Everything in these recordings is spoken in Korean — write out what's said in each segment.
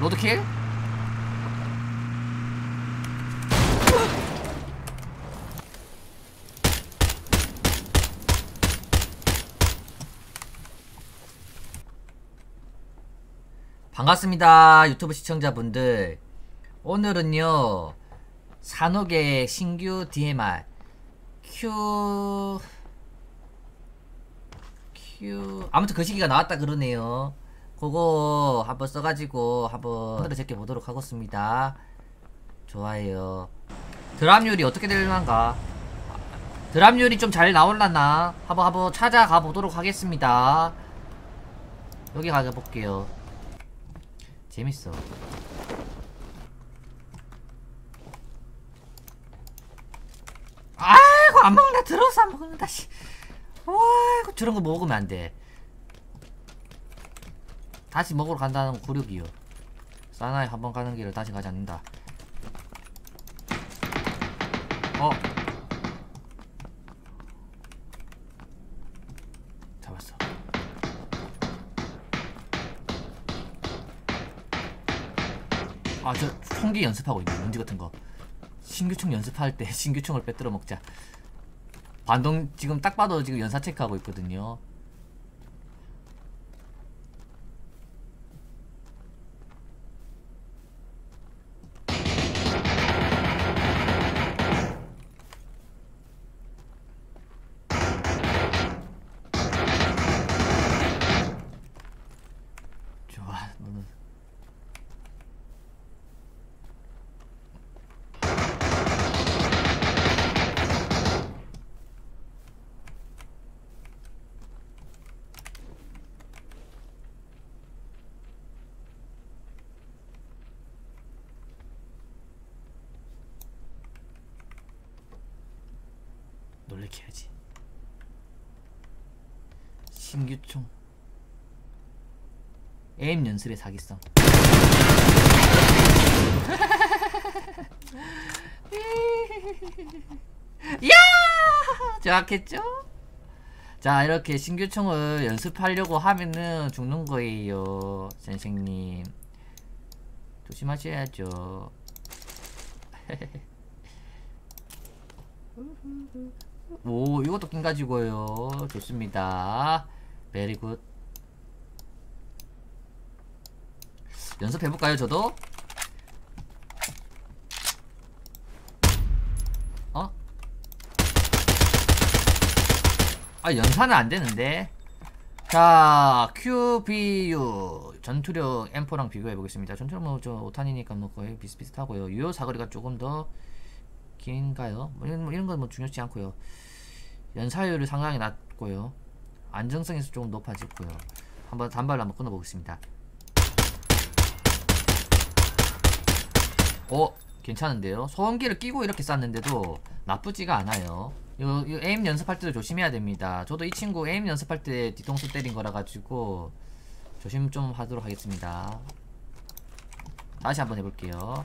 로드킬? 반갑습니다 유튜브 시청자분들 오늘은요 산옥의 신규 DMR Q Q 아무튼 그 시기가 나왔다 그러네요 그거 한번 써가지고 한번 하늘을 제껴 보도록 하겠습니다. 좋아요. 드랍률이 어떻게 될만가? 드랍률이 좀 잘 나올라나? 한번 한번 찾아가 보도록 하겠습니다. 여기 가볼게요. 재밌어. 아이고 안 먹는다. 들어서 안 먹는다 씨. 아이고 저런 거 먹으면 안돼 다시 먹으러 간다는 굴욕이요. 사나이 한 번 가는 길을 다시 가지 않는다. 어. 잡았어. 아 저 총기 연습하고 있네. 문제 같은 거. 신규총 연습할 때 신규총을 빼들어 먹자. 반동 지금 딱 봐도 지금 연사 체크하고 있거든요 놀래켜 야지. 신규총. 에임 연습의 사기성. 야! 정확했죠? 자 이렇게 신규총을 연습하려고 하면은 죽는 거예요 선생님. 조심하셔야죠 오 이것도 낀 가지고요. 좋습니다. 베리굿 연습해볼까요 저도? 어? 아 연사는 안되는데. 자 QBU 전투력 M4랑 비교해보겠습니다. 전투력 뭐저 5탄이니까 뭐 거의 비슷비슷하고요. 유효 사거리가 조금 더 긴가요? 뭐 이런, 이런 건 뭐 중요치 않고요. 연사율이 상당히 낮고요. 안정성에서 조금 높아지고요. 한번 단발로 한번 끊어보겠습니다. 어 괜찮은데요? 소음기를 끼고 이렇게 쐈는데도 나쁘지가 않아요. 이거, 이거 에임 연습할 때도 조심해야 됩니다. 저도 이 친구 에임 연습할 때 뒤통수 때린 거라 가지고 조심 좀 하도록 하겠습니다. 다시 한번 해볼게요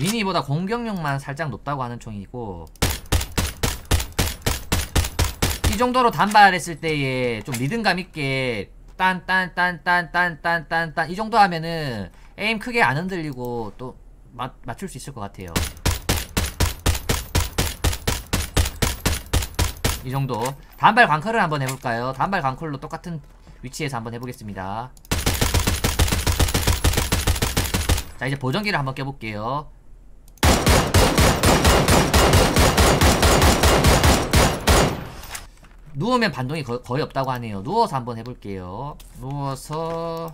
미니보다 공격력만 살짝 높다고 하는 총이고 이 정도로 단발했을 때에 좀 리듬감 있게 딴 딴 딴 딴 딴 딴 딴 딴 이 정도 하면은 에임 크게 안 흔들리고 또 맞, 맞출 수 있을 것 같아요. 이 정도. 단발 광컬을 한번 해볼까요? 단발 광컬로 똑같은 위치에서 한번 해보겠습니다. 자 이제 보정기를 한번 껴볼게요 누우면 반동이 거, 거의 없다고 하네요. 누워서 한번 해볼게요. 누워서.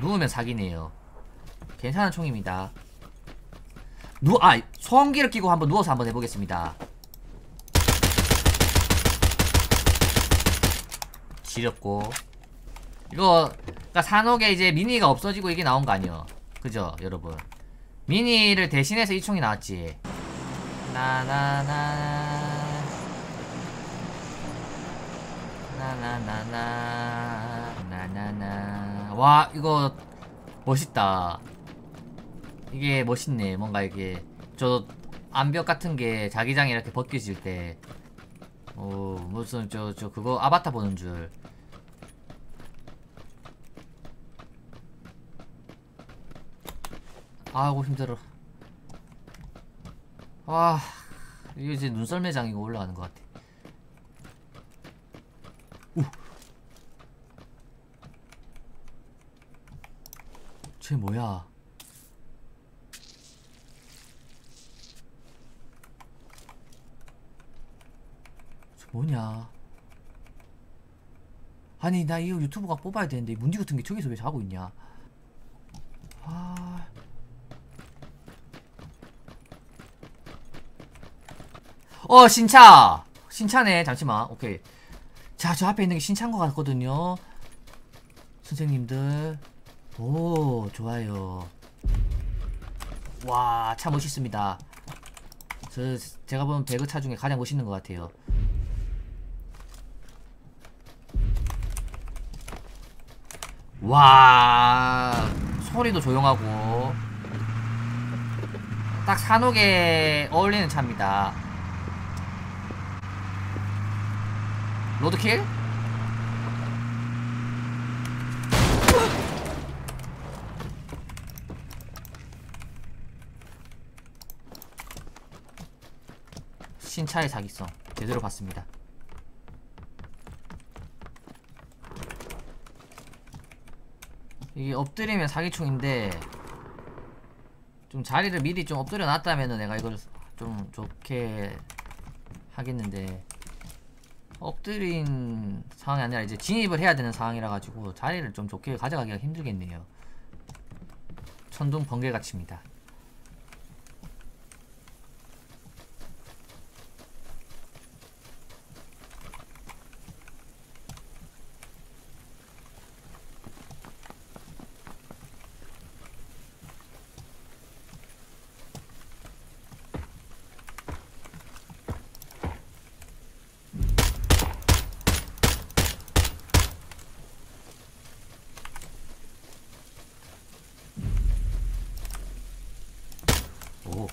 누우면 사기네요. 괜찮은 총입니다. 누, 아 소음기를 끼고 한번 누워서 한번 해보겠습니다. 지렸고. 이거 그러니까 산옥에 이제 미니가 없어지고 이게 나온 거 아니에요. 그죠 여러분? 미니를 대신해서 이 총이 나왔지 나나나 나나나나 나나나 와 이거 멋있다. 이게 멋있네. 뭔가 이게 저 암벽 같은 게 자기장이 이렇게 벗겨질 때, 어, 무슨, 저, 저, 그거 아바타 보는 줄. 아이고, 힘들어. 아, 이게 이제 눈썰매장이고 올라가는 것 같아. 우. 쟤 뭐야? 저 뭐냐? 아니 나 이거 유튜브가 뽑아야 되는데 이 문디 같은 게 저기서 왜 자고 있냐? 아. 어 신차. 신차네. 잠시만. 오케이. 자 저 앞에 있는 게 신차인 것 같거든요. 선생님들. 오 좋아요. 와 차 멋있습니다. 저 제가 본 배그 차 중에 가장 멋있는 것 같아요. 와 소리도 조용하고. 딱 산옥에 어울리는 차입니다 로드킬? 신차의 사기성 제대로 봤습니다 이게 엎드리면 사기총인데 좀 자리를 미리 좀 엎드려 놨다면은 내가 이걸 좀 좋게 하겠는데 엎드린 상황이 아니라 이제 진입을 해야 되는 상황이라 가지고 자리를 좀 좋게 가져가기가 힘들겠네요. 천둥 번개 같입니다 오.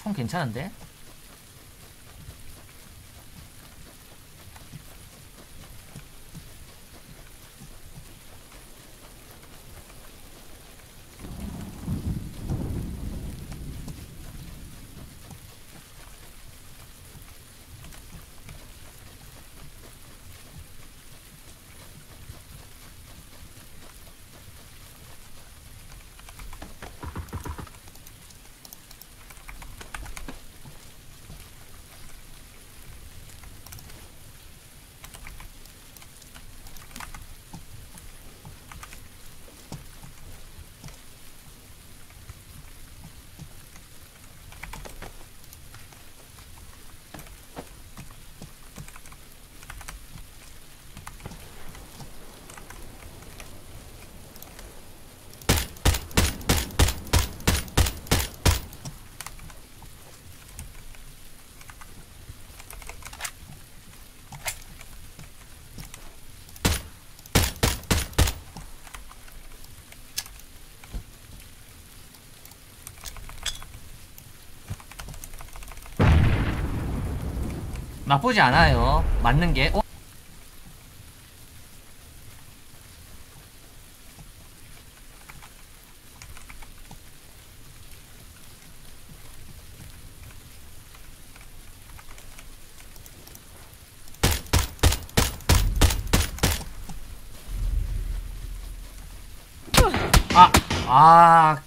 총 괜찮은데? 나쁘지 않아요. 맞는 게. 어? 아, 아,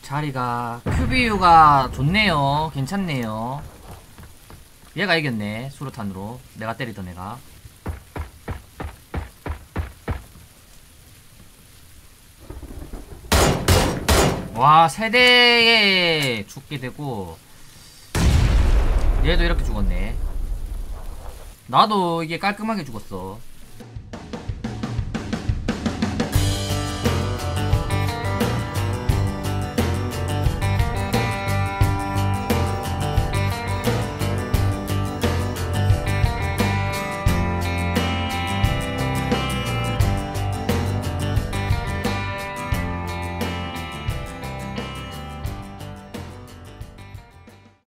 자리가 큐비유가 좋네요. 괜찮네요. 얘가 이겼네 수류탄으로. 내가 때리던 애가. 와 세대에 죽게 되고. 얘도 이렇게 죽었네. 나도 이게 깔끔하게 죽었어